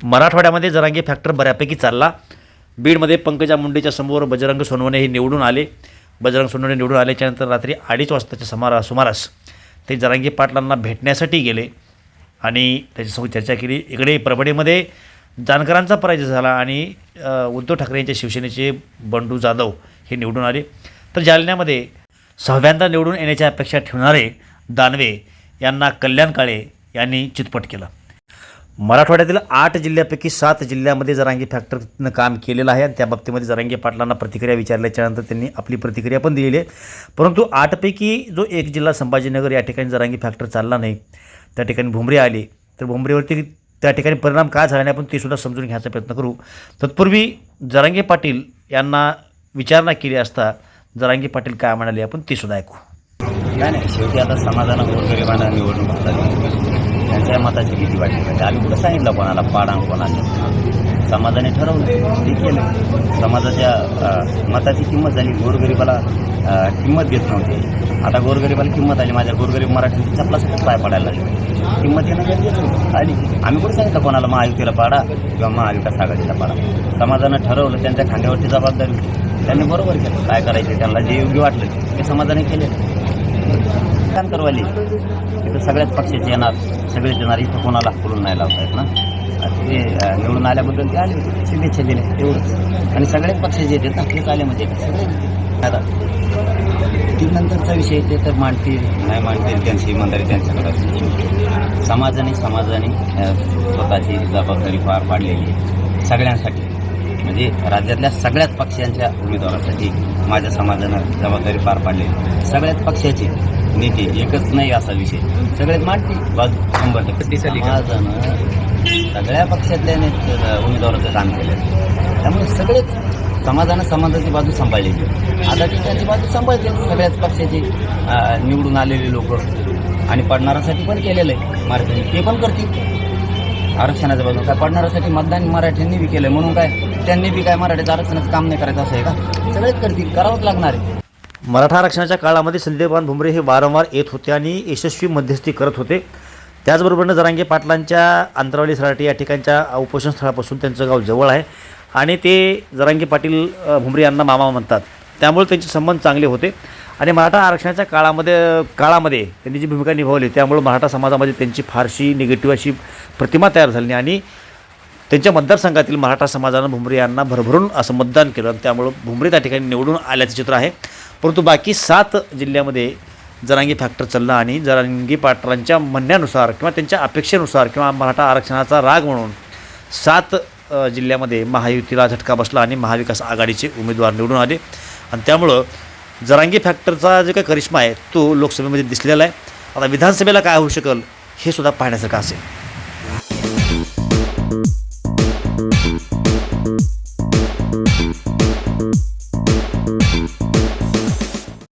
मराठवाड्यामध्ये जरांगे फॅक्टर बऱ्यापैकी चालला. बीडमध्ये पंकजा मुंडेच्या समोर बजरंग सोनवणे हे निवडून आले. बजरंग सोनवणे निवडून आल्याच्यानंतर रात्री अडीच वाजताच्या समारा सुमारास ते जरांगे पाटलांना भेटण्यासाठी गेले आणि त्याच्यासोबत चर्चा केली. इकडे परभणीमध्ये जानकरांचा पराजय झाला आणि उद्धव ठाकरे यांच्या शिवसेनेचे बंडू जाधव हे निवडून आले. तर जालन्यामध्ये सहाव्यांदा निवडून येण्याच्या अपेक्षा ठेवणारे दानवे यांना कल्याण काळे यांनी चितपट केलं. मराठवाड्यातील आठ जिल्ह्यापैकी सात जिल्ह्यामध्ये जरांगी फॅक्टरनं काम केलेलं आहे आणि त्या बाबतीमध्ये जरांगी पाटलांना प्रतिक्रिया विचारल्याच्यानंतर त्यांनी आपली प्रतिक्रिया पण दिलेली आहे. परंतु आठपैकी जो एक जिल्हा संभाजीनगर या ठिकाणी जरांगी फॅक्टर चालला नाही त्या ठिकाणी भुमरे आले तर भुमरेवरती त्या ठिकाणी परिणाम काय झाला नाही आपण ते सुद्धा समजून घ्यायचा प्रयत्न करू. तत्पूर्वी जरांगे पाटील यांना विचारणा केली असता जरांगे पाटील काय म्हणाले आपण ते सुद्धा ऐकू. काय नाही शेवटी आता समाजानं गोरगरिबांना निवडणूक आताची मताची भीती वाटली पाहिजे आम्ही कुठं सांगितलं कोणाला? पाडा कोणाला समाजाने ठरवलं. ते केलं. समाजाच्या मताची किंमत झाली. गोरगरिबाला किंमत देत नव्हती. आता गोरगरिबाला किंमत आली. माझ्या गोरगरीब मराठी चपलासाठी पाय पडायला लागले. किंमत येणं गरजेचं आली. आम्ही कुठं सांगितलं कोणाला? महायुतीला पाडा किंवा महाविकास आघाडीला पाडा. समाजानं ठरवलं. त्यांच्या खांद्यावरची जबाबदारी त्यांनी बरोबर केलं. काय करायचं? त्यांना जे योग्य वाटलं ते समाजाने केले करवाली इथं सगळ्याच पक्षाचे येणार सगळेच येणार इथं कोणाला बोलून नाही लावता येत ना ते निवडून आल्याबद्दल ते आले. शुभेच्छा दिल्या एवढंच. आणि सगळ्याच पक्षाचे येतात ना तेच आले म्हणजे आता ती नंतरचा विषय ते तर मांडतील. नाही मांडतील त्यांची इमानदारी त्यांच्याकडे. असते. समाजाने समाजाने स्वतःची जबाबदारी पार पाडलेली आहे सगळ्यांसाठी. म्हणजे राज्यातल्या सगळ्याच पक्षांच्या उमेदवारासाठी माझ्या समाजानं जबाबदारी पार पाडलेली सगळ्याच पक्षाचे. नेते एकच नाही असा विषय. सगळेच मांडतील बाजू शंभर टक्के. समाजानं सगळ्या पक्षातल्या नेते उमेदवाराचं काम केलं त्यामुळे सगळेच समाजानं समाजाची बाजू सांभाळलेली आहे. आता ते त्यांची बाजू सांभाळते. सगळ्याच पक्षाचे निवडून आलेले लोक आणि पडणाऱ्यासाठी पण केलेलं आहे. मराठ्यांनी ते पण करतील. आरक्षणाच्या बाजून काय? पडणाऱ्यासाठी मतदान मराठ्यांनी बी केलंय. म्हणून काय? त्यांनी बी काय मराठीचं आरक्षणाचं काम नाही करायचं असं आहे का? सगळेच करतील. करावंच लागणार आहे. मराठा आरक्षणाच्या काळामध्ये संदीपान भुमरे हे वारंवार येत होते आणि यशस्वी मध्यस्थी करत होते. त्याचबरोबरनं जरांगे पाटलांच्या अंतरावली सराटी या ठिकाणच्या उपोषण स्थळापासून त्यांचं गाव जवळ आहे आणि ते जरांगे पाटील भुमरे यांना मामा म्हणतात. त्यामुळे त्यांचे संबंध चांगले होते. आणि मराठा आरक्षणाच्या काळामध्ये काळामध्ये त्यांनी जी भूमिका निभावली त्यामुळे मराठा समाजामध्ये त्यांची फारशी निगेटिव्ह अशी प्रतिमा तयार झाली आणि त्यांच्या मतदारसंघातील मराठा समाजानं भुमरे यांना भरभरून असं मतदान केलं आणि त्यामुळं भुमरे त्या ठिकाणी निवडून आल्याचं चित्र आहे. परंतु बाकी सात जिल्ह्यामध्ये जरांगी फॅक्टर चाललं आणि जरांगी पाटलांच्या म्हणण्यानुसार किंवा त्यांच्या अपेक्षेनुसार किंवा मराठा आरक्षणाचा राग म्हणून सात जिल्ह्यामध्ये महायुतीला झटका बसला आणि महाविकास आघाडीचे उमेदवार निवडून आले. आणि त्यामुळं जरांगी फॅक्टरचा जे काही करिश्मा आहे तो लोकसभेमध्ये दिसलेला आहे. आता विधानसभेला काय होऊ शकेल हे सुद्धा पाहण्यासारखं असेल.